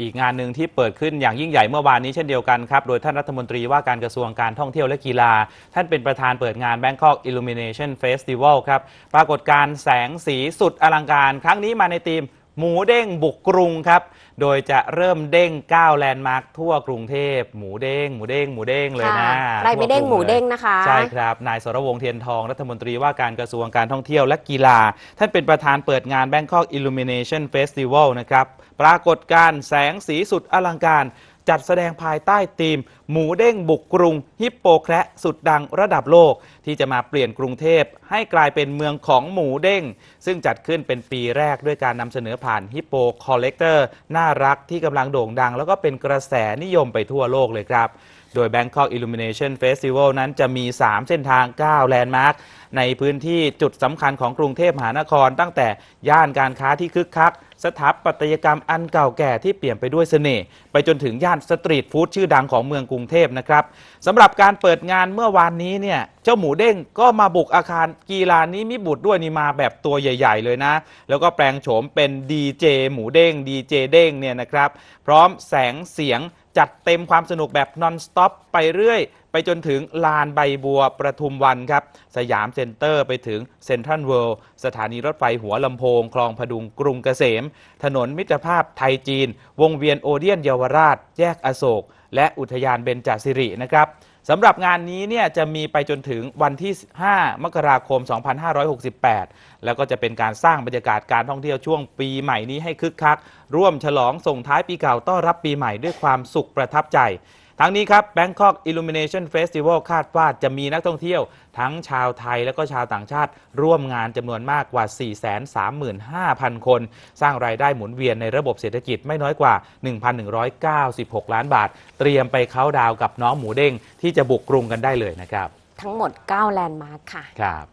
อีกงานหนึ่งที่เปิดขึ้นอย่างยิ่งใหญ่เมื่อวานนี้เช่นเดียวกันครับ โดยท่านรัฐมนตรีว่าการกระทรวงการท่องเที่ยวและกีฬา ท่านเป็นประธานเปิดงาน Bangkok Illumination Festival ครับ ปรากฏการแสงสีสุดอลังการ ครั้งนี้มาในธีม หมูเด้งบุกกรุงครับ โดยจะเริ่มเด้ง 9 แลนด์มาร์คทั่วกรุงเทพ หมูเด้ง หมูเด้ง หมูเด้งเลยนะค่ะใครไม่เด้งทั่วกหมูลยเด้งนะคะ ใช่ครับ นายสรวงศ์เทียนทองรัฐมนตรีว่าการกระทรวงการท่องเที่ยวและกีฬา ท่านเป็นประธานเปิดงาน Bangkok Illumination Festival นะครับ ปรากฏการณ์แสงสีสุดอลังการ จัดแสดงภายใต้ธีม หมูเด้งบุกกรุง ฮิปโปแคระสุดดังระดับโลก ที่จะมาเปลี่ยนกรุงเทพให้กลายเป็นเมืองของหมูเด้ง ซึ่งจัดขึ้นเป็นปีแรกด้วยการนำเสนอผ่านฮิปโปคอลเลกเตอร์น่ารักที่กำลังโด่งดัง แล้วก็เป็นกระแสนิยมไปทั่วโลกเลยครับโดย Bangkok Illumination Festival นั้นจะมี 3 เส้นทาง 9 แลนด์มาร์คในพื้นที่จุดสำคัญของกรุงเทพมหานคร ตั้งแต่ย่านการค้าที่คึกคัก สถาปัตยกรรมอันเก่าแก่ที่เปลี่ยนไปด้วยเสน่ห์ไปจนถึงย่านสตรีทฟู้ดชื่อดังของเมืองกรุงเทพนะครับสำหรับการเปิดงานเมื่อวานนี้เนี่ยเจ้าหมูเด้งก็มาบุกอาคารกีฬานี้มิบุตรด้วยนี่มาแบบตัวใหญ่ ๆ เลยนะ แล้วก็แปลงโฉมเป็นดีเจหมูเด้งดีเจเด้งเนี่ยนะครับ พร้อมแสงเสียง จัดเต็มความสนุกแบบนอนสต็อปไปเรื่อย ไปจนถึงลานใบบัวประทุมวันครับ สยามเซ็นเตอร์ไปถึงเซ็นทรัลเวิลด์สถานีรถไฟหัวลำโพง คลองพดุงกรุงเกษม ถนนมิตรภาพไทยจีน วงเวียนโอเดียนเยาวราช แยกอโศก และอุทยานเบญจสิรินะครับ สำหรับงานนี้เนี่ยจะมีไปจนถึงวันที่ 5 มกราคม 2568 แล้วก็จะเป็นการสร้างบรรยากาศการท่องเที่ยวช่วงปีใหม่นี้ให้คึกคัก ร่วมฉลองส่งท้ายปีเก่าต้อนรับปีใหม่ด้วยความสุขประทับใจ ทั้งนี้ครับ Bangkok Illumination Festival คาดว่าจะมีนักท่องเที่ยวทั้งชาวไทยและก็ชาวต่างชาติ ร่วมงานจำนวนมากกว่า 435,000 คน สร้างรายได้หมุนเวียนในระบบเศรษฐกิจไม่น้อยกว่า 1,196 ล้านบาท เตรียมไปเข้าน์ดาวน์กับน้องหมูเด้งที่จะบุกกรุงกันได้เลยนะครับ ทั้งหมด 9 แลนด์มาร์คค่ะ ครับ